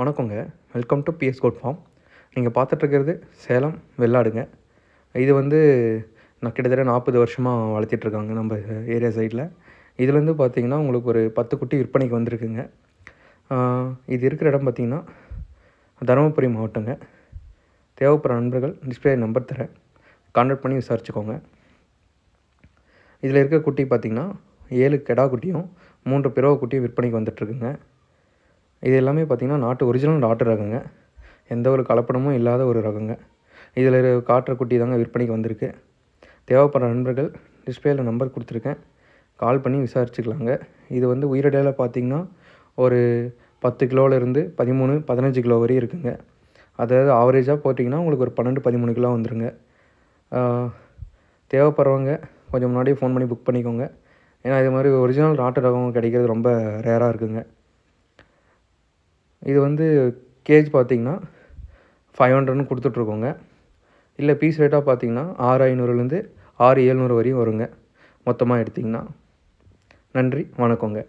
வணக்கங்க. Welcome to BS code farm நீங்கள் பார்த்துட்ருக்கிறது சேலம் வெள்ளாடுங்க. இது வந்து நான் கிட்டத்தட்ட நாற்பது வருஷமாக வளர்த்திட்ருக்காங்க நம்ம ஏரியா சைடில். இதுலேருந்து பார்த்தீங்கன்னா உங்களுக்கு ஒரு பத்து குட்டி விற்பனைக்கு வந்திருக்குங்க. இது இருக்கிற இடம் பார்த்தீங்கன்னா தருமபுரி மாவட்டங்க. தேவைப்படுற நண்பர்கள் டிஸ்பிளே நம்பர் தரேன். கான்டாக்ட் பண்ணி விசாரிச்சுக்கோங்க. இதில் இருக்க குட்டி பார்த்திங்கன்னா ஏழு கெடா குட்டியும் மூன்று பிறவை குட்டியும் விற்பனைக்கு வந்துட்டுருக்குங்க இது எல்லாமே பார்த்திங்கன்னா நாட்டு ஒரிஜினல் நாட்டு ரகங்க. எந்த ஒரு கலப்படமும் இல்லாத ஒரு ரகங்க. இதில் காட்டுற குட்டி தாங்க விற்பனைக்கு வந்திருக்கு. தேவைப்படுற நண்பர்கள் டிஸ்பிளேயில் நம்பர் கொடுத்துருக்கேன். கால் பண்ணி விசாரிச்சுக்கலாங்க. இது வந்து உயிரடையில் பார்த்திங்கன்னா ஒரு பத்து கிலோவிலேருந்து பதிமூணு பதினஞ்சு கிலோ வரையும் இருக்குங்க. அதாவது ஆவரேஜாக போட்டிங்கன்னா உங்களுக்கு ஒரு பன்னெண்டு பதிமூணு கிலோ வந்துருங்க. தேவைப்படுறவங்க கொஞ்சம் முன்னாடியே ஃபோன் பண்ணி புக் பண்ணிக்கோங்க. ஏன்னா இது மாதிரி ஒரிஜினல் நாட்டு ரகம் கிடைக்கிறது ரொம்ப ரேராக இருக்குங்க. இது வந்து கேஜ் பார்த்திங்கன்னா ஃபைவ் ஹண்ட்ரட்னு கொடுத்துட்ருக்கோங்க. இல்லை பீஸ் ரேட்டாக பார்த்தீங்கன்னா ஆறு ஐநூறுலேருந்து ஆறு ஏழ்நூறு வரையும் வருங்க. மொத்தமாக எடுத்திங்கன்னா. நன்றி வணக்கங்க.